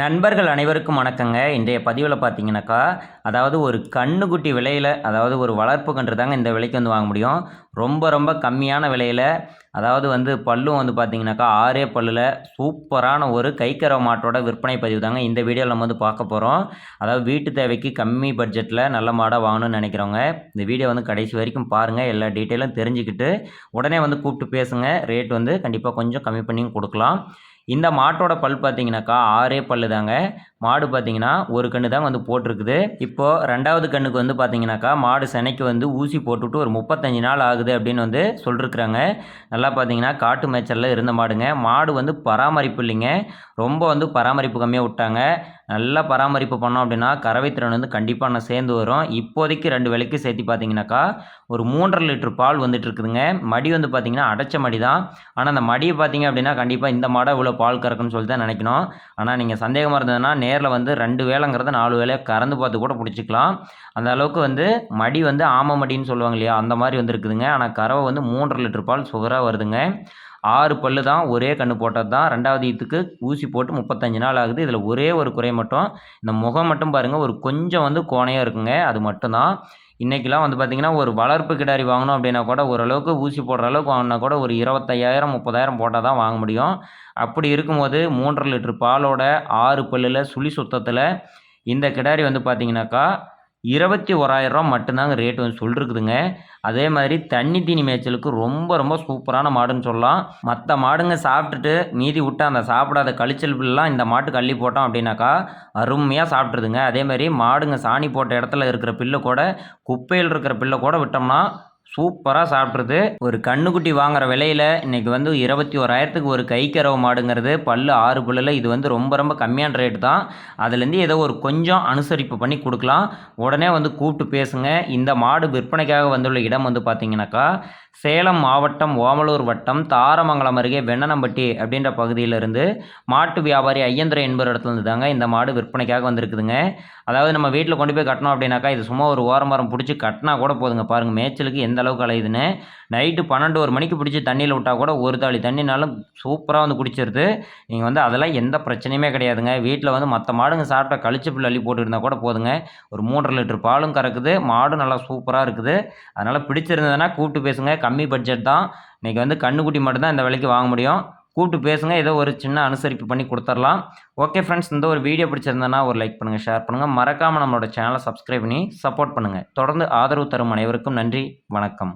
நண்பர்கள் அனைவருக்கும் வணக்கங்க. இன்றைய பதிவில் பார்த்தீங்கன்னாக்கா அதாவது ஒரு கண்ணுக்குட்டி விலையில் அதாவது ஒரு வளர்ப்பு கன்று தாங்க இந்த விலைக்கு வந்து வாங்க முடியும். ரொம்ப ரொம்ப கம்மியான விலையில் அதாவது வந்து பல்லும் வந்து பார்த்தீங்கன்னாக்கா ஆறே பல்லில் சூப்பரான ஒரு கைக்கரவ மாட்டோட விற்பனை பதிவு தாங்க இந்த வீடியோவில் நம்ம வந்து பார்க்க போகிறோம் அதாவது வீட்டு தேவைக்கு கம்மி பட்ஜெட்டில் நல்ல மாடாக வாங்கணும்னு நினைக்கிறவங்க இந்த வீடியோ வந்து கடைசி வரைக்கும் பாருங்கள் எல்லா டீட்டெயிலும் தெரிஞ்சுக்கிட்டு உடனே வந்து கூப்பிட்டு பேசுங்க. ரேட் வந்து கண்டிப்பாக கொஞ்சம் கம்மி பண்ணியும் கொடுக்கலாம். இந்த மாட்டோட பல் பார்த்தீங்கன்னாக்கா ஆறே பல் தாங்க மாடு பார்த்தீங்கன்னா ஒரு கன்று தான் வந்து போட்டிருக்குது. இப்போது ரெண்டாவது கண்ணுக்கு வந்து பார்த்தீங்கன்னாக்கா மாடு செனைக்கு வந்து ஊசி போட்டுவிட்டு ஒரு முப்பத்தஞ்சு நாள் ஆகுது அப்படின்னு வந்து சொல்லிருக்குறாங்க. நல்லா பார்த்தீங்கன்னா காட்டு மேய்ச்சலில் இருந்த மாடுங்க. மாடு வந்து பராமரிப்பு இல்லைங்க. ரொம்ப வந்து பராமரிப்பு கம்மியாக விட்டாங்க. நல்லா பராமரிப்பு பண்ணோம் அப்படின்னா கறவை திறன் வந்து கண்டிப்பாக நான் சேர்ந்து வரும். இப்போதைக்கு ரெண்டு விலைக்கு சேர்த்து பார்த்தீங்கன்னாக்கா ஒரு மூன்றரை லிட்டர் பால் வந்துட்டு இருக்குதுங்க. மடி வந்து பார்த்தீங்கன்னா அடைச்ச மடி தான். ஆனால் அந்த மடியை பார்த்தீங்க அப்படின்னா கண்டிப்பாக இந்த மாடை இவ்வளோ பால் கறக்குன்னு சொல்லி தான் நினைக்கணும். ஆனால் நீங்கள் சந்தேகமாக இருந்ததுன்னா நேரில் வந்து ரெண்டு வேலைங்கிறத நாலு வேலையை கறந்து பார்த்து கூட பிடிச்சிக்கலாம். அந்த அளவுக்கு வந்து மடி வந்து ஆம மடின்னு சொல்லுவாங்க இல்லையா? அந்த மாதிரி வந்துருக்குதுங்க. ஆனால் கறவை வந்து மூன்றரை லிட்டர் பால் சுகராக வருதுங்க. ஆறு பல்லு தான் ஒரே கன்று போட்டது தான். ரெண்டாவது இதுக்கு ஊசி போட்டு முப்பத்தஞ்சு நாள் ஆகுது. இதில் ஒரே ஒரு குறை மட்டும். இந்த முகம் மட்டும் பாருங்கள் ஒரு கொஞ்சம் வந்து கோணையாக இருக்குங்க. அது மட்டும்தான் இன்றைக்கெலாம் வந்து பார்த்திங்கன்னா ஒரு வளர்ப்பு கிடாரி வாங்கணும் அப்படின்னா கூட ஓரளவுக்கு ஊசி போடுற அளவுக்கு வாங்கினா கூட ஒரு இருபத்தையாயிரம் முப்பதாயிரம் போட்டால் தான் வாங்க முடியும். அப்படி இருக்கும்போது மூன்றரை லிட்டர் பாலோட ஆறு பல்லில் சுழி சுத்தத்தில் இந்த கிடாரி வந்து பார்த்திங்கனாக்கா இருபத்தி ஓராயிரரூவா மட்டும்தாங்க ரேட் வந்து சொல்லிருக்குதுங்க. அதே மாதிரி தண்ணி தீனி மேய்ச்சலுக்கு ரொம்ப ரொம்ப சூப்பரான மாடுன்னு சொல்லலாம். மற்ற மாடுங்க சாப்பிட்டுட்டு மீதி விட்டு அந்த சாப்பிடாத கழிச்சல் பில்லாம் இந்த மாட்டுக்கு அள்ளி போட்டோம் அப்படின்னாக்கா அருமையாக சாப்பிட்ருதுங்க அதே மாதிரி மாடுங்க சாணி போட்ட இடத்துல இருக்கிற பில்லை கூட குப்பையில் இருக்கிற பில்லை கூட விட்டோம்னா சூப்பராக சாப்பிட்ருது ஒரு கண்ணுக்குட்டி வாங்குற விலையில் இன்றைக்கி வந்து இருபத்தி ஓராயிரத்துக்கு ஒரு கை மாடுங்கிறது பல்லு ஆறு பல்லில் இது வந்து ரொம்ப ரொம்ப கம்மியான ரேட்டு தான். அதுலேருந்து ஏதோ ஒரு கொஞ்சம் அனுசரிப்பு பண்ணி கொடுக்கலாம். உடனே வந்து கூப்பிட்டு பேசுங்க. இந்த மாடு விற்பனைக்காக வந்துள்ள இடம் வந்து பார்த்திங்கனாக்கா சேலம் மாவட்டம் ஓமலூர் வட்டம் தாரமங்கலம் அருகே வெண்ணனம்பட்டி அப்படின்ற பகுதியிலிருந்து மாட்டு வியாபாரி ஐயந்திர என்பவர் இடத்துலேருந்து தாங்க இந்த மாடு விற்பனைக்காக வந்திருக்குதுங்க. அதாவது நம்ம வீட்டில் கொண்டு போய் கட்டணும் அப்படின்னாக்கா இது சும்மா ஒரு ஓரமரம் பிடிச்சி கட்டினா கூட போதுங்க. பாருங்கள் மேய்ச்சலுக்கு எந்த அளவுக்கு அலையுதுன்னு. நைட்டு பன்னெண்டு ஒரு மணிக்கு பிடிச்சி தண்ணியில் விட்டால் கூட ஒரு தாளி தண்ணினாலும் சூப்பராக வந்து குடிச்சிருது. நீங்கள் வந்து அதெல்லாம் எந்த பிரச்சனையுமே கிடையாதுங்க. வீட்டில் வந்து மற்ற மாடுங்க சாப்பிட்டா கழிச்சு புல் அள்ளி போட்டு கூட போதுங்க. ஒரு மூன்றரை லிட்டர் பாலும் கறக்குது. மாடும் நல்லா சூப்பராக இருக்குது. அதனால் பிடிச்சிருந்ததுன்னா கூப்பிட்டு பேசுங்க. கம்மி பட்ஜெட் தான். இன்றைக்கி வந்து கண்ணுக்குட்டி மட்டும்தான் இந்த விலைக்கு வாங்க முடியும். கூப்பிட்டு பேசுங்க ஏதோ ஒரு சின்ன அனுசரிப்பு பண்ணி கொடுத்துர்லாம் ஓகே ஃப்ரெண்ட்ஸ் இந்த ஒரு வீடியோ பிடிச்சிருந்தனா ஒரு லைக் பண்ணுங்கள் ஷேர் பண்ணுங்கள் மறக்காமல் நம்மளோட சேனலை சப்ஸ்கிரைப் பண்ணி சப்போர்ட் பண்ணுங்கள் தொடர்ந்து ஆதரவு தரும் அனைவருக்கும் நன்றி வணக்கம்.